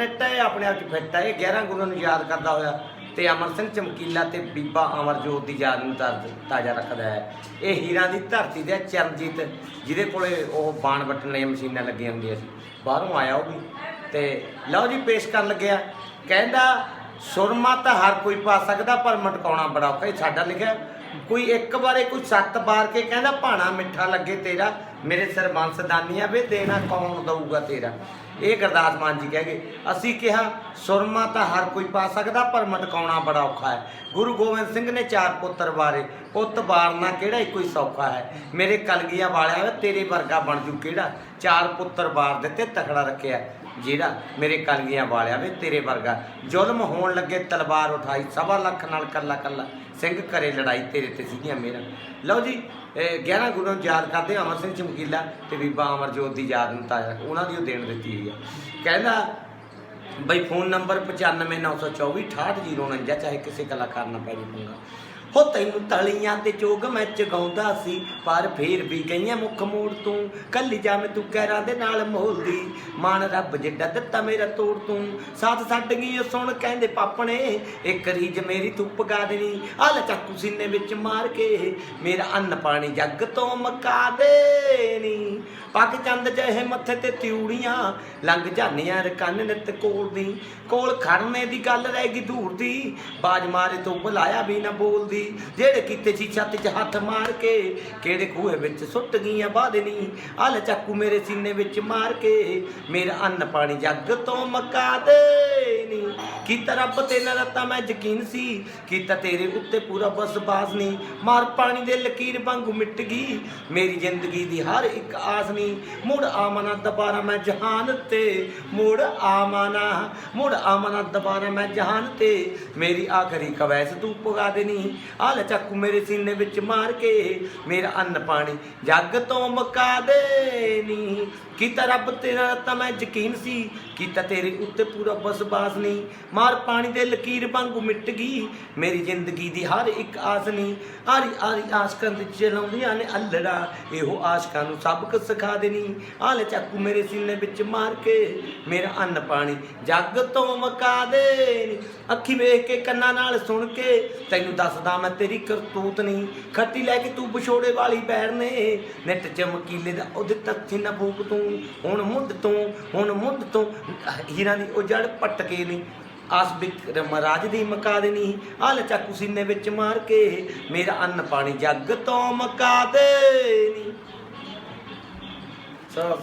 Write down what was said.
ਨਿੱਟ ਹੈ, ਆਪਣੇ ਆਪ ਚ ਫਿੱਟ ਹੈ। ਇਹ 11 ਗੁਰੂਆਂ ਨੂੰ ਯਾਦ ਕਰਦਾ ਹੋਇਆ ਤੇ ਅਮਰ ਸਿੰਘ ਚਮਕੀਲਾ ਤੇ ਬੀਬਾ ਅਮਰਜੋਤ ਦੀ ਯਾਦ ਨੂੰ ਤਾਜ਼- ਤਾਜ਼ਾ ਰੱਖਦਾ ਹੈ। ਇਹ ਹੀਰਾਂ ਦੀ ਧਰਤੀ ਦੇ ਚਰਨਜੀਤ, ਜਿਹਦੇ ਕੋਲੇ ਉਹ ਬਾਣ ਵੱਟਣ ਲਈ ਮਸ਼ੀਨਾਂ ਲੱਗੀਆਂ ਹੁੰਦੀਆਂ ਸੀ। ਬਾਹਰੋਂ ਆਇਆ ਉਹ ਵੀ। ਤੇ ਲਓ ਜੀ, ਪੇਸ਼ ਕਰਨ ਲੱਗਿਆ ਕਹਿੰਦਾ, ਸੁਰਮਾ ਤਾਂ ਹਰ ਕੋਈ ਪਾ ਸਕਦਾ, ਪਰ ਮਟਕਾਉਣਾ ਬੜਾ ਔਖਾ ਇਹ ਸਾਡਾ ਲਿਖਿਆ। ਕੋਈ ਇੱਕ ਵਾਰੇ ਕੋਈ ਸੱਤ ਬਾਰ ਕੇ ਕਹਿੰਦਾ, ਭਾਣਾ ਮਿੱਠਾ ਲੱਗੇ ਤੇਰਾ, ਮੇਰੇ ਸਰਬੰਸ ਦਾਨੀਆਂ ਵੇ, ਦੇਣਾ ਕੌਣ ਦਊਗਾ ਤੇਰਾ? ਇਹ ਗੁਰਦਾਸ ਮਾਨ ਜੀ ਕਹਿ ਗਏ, ਅਸੀਂ ਕਿਹਾ, ਸੁਰਮਾ ਤਾਂ ਹਰ ਕੋਈ ਪਾ ਸਕਦਾ, ਪਰ ਮਟਕਾਉਣਾ ਬੜਾ ਔਖਾ ਹੈ। ਗੁਰੂ ਗੋਬਿੰਦ ਸਿੰਘ ਨੇ ਚਾਰ ਪੁੱਤਰ ਬਾਰੇ ਪੁੱਤ ਬਾਰਨਾ ਕਿਹੜਾ ਇੱਕੋ ਹੀ ਸੌਖਾ ਹੈ? ਮੇਰੇ ਕਲਗੀਆਂ ਵਾਲਿਆ ਵੇ ਤੇਰੇ ਵਰਗਾ ਬਣ ਜੂ ਕਿਹੜਾ? ਚਾਰ ਪੁੱਤਰ ਬਾਰ ਦਿੱਤੇ ਤਖੜਾ ਰੱਖਿਆ। ਜਿਹੜਾ ਮੇਰੇ ਕਲਗੀਆਂ ਵਾਲਿਆ ਵੇ, ਤੇਰੇ ਵਰਗਾ। ਜ਼ੁਲਮ ਹੋਣ ਲੱਗੇ ਤਲਵਾਰ ਉਠਾਈ, ਸਵਾ ਲੱਖ ਨਾਲ ਕੱਲਾ ਕੱਲਾ। ਸਿੰਘ ਕਰੇ ਲੜਾਈ ਤੇਰੇ ਤੇ ਸੀਗੀਆਂ ਮੇਰਾ। ਲਓ ਜੀ, ਇਹ 11 ਗੁਰੂ ਨੂੰ ਯਾਦ ਕਰਦੇ ਅਮਰ ਸਿੰਘ ਚਮਕੀਲਾ ਤੇ ਬੀਬਾ ਅਮਰਜੋਤ ਦੀ ਯਾਦ ਨੂੰ ਤਾਜ਼ਾ। ਉਹਨਾਂ ਦੀ ਉਹ ਦੇਣ ਦਿੱਤੀ ਹੋਈ ਆ। ਕਹਿੰਦਾ, ਬਈ ਫੋਨ ਨੰਬਰ 9594246049 ਚਾਹੇ ਕਿਸੇ ਕਲਾਕਾਰ ਨਾਲ ਪੈ ਜੇ ਪੰਗਾ। ਹੋ ਤੈਨੂੰ ਤਲੀਆਂ ਤੇ ਚੋਗ ਮੈਂ ਚਗਾਉਂਦਾ ਸੀ, ਪਰ ਫੇਰ ਵੀ ਗਈਆਂ ਮੁੱਖ ਮੋੜ ਤੂੰ। ਕੱਲੀ ਜਾ ਮੈਂ ਤੂੰ ਕਹਿਰਾਂ ਦੇ ਨਾਲ ਮੋਲਦੀ, ਮਾਨ ਰੱਬ ਜਿੱਡਾ ਦਿੱਤਾ ਮੇਰਾ ਤੋੜ ਤੂੰ। ਸਾਥ ਛੱਡ ਗਈ ਸੁਣ ਕਹਿੰਦੇ ਪਾਪਣੇ, ਇੱਕ ਰੀਜ ਮੇਰੀ ਤੂੰ ਪਗਾ ਦੇਣੀ। ਆ ਲੈ ਚਾਕੂ ਸੀਨੇ ਵਿੱਚ ਮਾਰ ਕੇ, ਮੇਰਾ ਅੰਨ ਪਾਣੀ ਜੱਗ ਤੋਂ ਮਕਾ ਦੇਣੀ। ਪੱਗ ਚੰਦ ਜਹੇ ਮੱਥੇ ਤੇ ਤਿਉੜੀਆਂ, ਲੰਘ ਜਾਨੀਆਂ ਰਕਨ ਨਿਤ ਕੋਲ ਦੀ। ਕੋਲ ਖੜਨੇ ਦੀ ਗੱਲ ਰਹਿ ਗਈ ਦੂਰ ਦੀ, ਬਾਜ ਮਾਰੇ ਤੋਂ ਬੁਲਾਇਆ ਵੀ ਨਾ ਬੋਲਦੀ। ਜਿਹੜੇ ਕੀਤੇ ਸੀ ਛੱਤ 'ਚ ਹੱਥ ਮਾਰ ਕੇ, ਕਿਹੜੇ ਖੂਹੇ ਵਿੱਚ ਸੁੱਟ ਗਈਆਂ ਬਾਦਨੀ ਆਲ ਚਾਕੂ ਮੇਰੇ ਸੀਨੇ ਵਿੱਚ ਮਾਰ ਕੇ, ਮੇਰਾ ਅੰਨ ਪਾਣੀ ਜੱਗ ਤੋਂ ਮਕਾ ਦੇ। ਦੇਣੀ ਕੀਤਾ ਰੱਬ ਤੇਰਾ ਨਾ ਰਤਾ ਮੈਂ ਯਕੀਨ ਸੀ। ਕੀਤਾ ਤੇਰੇ ਉੱਤੇ ਪੂਰਾ ਬਸ ਬਾਸ ਨਹੀਂ। ਮਾਰ ਪਾਣੀ ਦੇ ਲਕੀਰ ਵਾਂਗੂ ਮਿਟ ਗਈ। ਮੇਰੀ ਜ਼ਿੰਦਗੀ ਦੀ ਹਰ ਇੱਕ ਆਸ ਨਹੀਂ। ਮੁੜ ਆਮਨਾ ਦੁਬਾਰਾ, ਮੈਂ ਜਹਾਨ ਤੇ। ਮੁੜ ਆਮਨਾ ਮੁੜ ਆਮਨਾ ਦੁਬਾਰਾ, ਮੈਂ ਜਹਾਨ ਤੇ। ਮੇਰੀ ਆਖਰੀ ਕਵੈਸ ਤੂੰ ਪੁਗਾ ਦੇਣੀ। ਆ ਲੈ ਚਾਕੂ ਮੇਰੇ ਸੀਨੇ ਵਿੱਚ ਮਾਰ ਕੇ। ਮੇਰਾ ਅੰਨ ਪਾਣੀ ਜੱਗ ਤੋਂ ਮੁਕਾ ਦੇਣੀ। ਕੀਤਾ ਰੱਬ ਤੇਰਾ ਤਾਂ ਮੈਂ ਯਕੀਨ ਸੀ। ਕੀਤਾ ਤੇਰੇ ਉੱਤੇ ਪੂਰਾ ਬਸ ਬਾਸ ਨਹੀਂ। ਮਾਰ ਪਾਣੀ ਦੇ ਲਕੀਰ ਵਾਂਗੂ ਮਿਟ ਗਈ। ਮੇਰੀ ਜ਼ਿੰਦਗੀ ਦੀ ਹਰ ਇੱਕ ਆਸ ਨਹੀਂ ਆਰੀ ਆਰੀ ਆਸ਼ਕਾਂ ਦੇ ਚਲਾਉਂਦੀਆਂ ਨੇ ਅਲੜਾ। ਇਹੋ ਆਸ਼ਕਾਂ ਨੂੰ ਸਬਕ ਸਿਖਾ ਦੇਣੀ। ਆ ਚਾਕੂ ਮੇਰੇ ਸੀਨੇ ਵਿੱਚ ਮਾਰ ਕੇ ਮੇਰਾ ਅੰਨ ਪਾਣੀ ਜੱਗ ਤੋਂ ਮਕਾ ਦੇਣੀ। ਅੱਖੀ ਵੇਖ ਕੇ ਕੰਨਾਂ ਨਾਲ ਸੁਣ ਕੇ ਤੈਨੂੰ ਦੱਸਦਾ ਮੈਂ ਤੇਰੀ ਕਰਤੂਤ ਨਹੀਂ ਖੱਟੀ ਲੈ ਕੇ ਤੂੰ ਵਿਛੋੜੇ ਵਾਲੀ ਪੈਰ ਨੇ। ਨਿੱਤ ਚਮਕੀਲੇ ਦਾ ਉਹਦੇ ਤੱਥੀ ਨਾ ਫੂਕ ਤੂੰ। ਹੁਣ ਮੁੱਢ ਤੋਂ, ਹੁਣ ਮੁੱਢ ਤੋਂ ਹੀਰਾਂ ਦੀ ਉਹ ਜੜ ਪਟਕੇ ਨਹੀਂ ਆਸ ਬਿਕ ਮਹਾਰਾਜ ਦੀ ਮਕਾ ਦੇਣੀ ਆ ਲੈ ਚਾਕੂ ਸੀਨੇ ਵਿੱਚ ਮਾਰ ਕੇ, ਮੇਰਾ ਅੰਨ ਪਾਣੀ ਜੱਗ ਤੋਂ ਮਕਾ ਦੇਣੀ। ਸਭ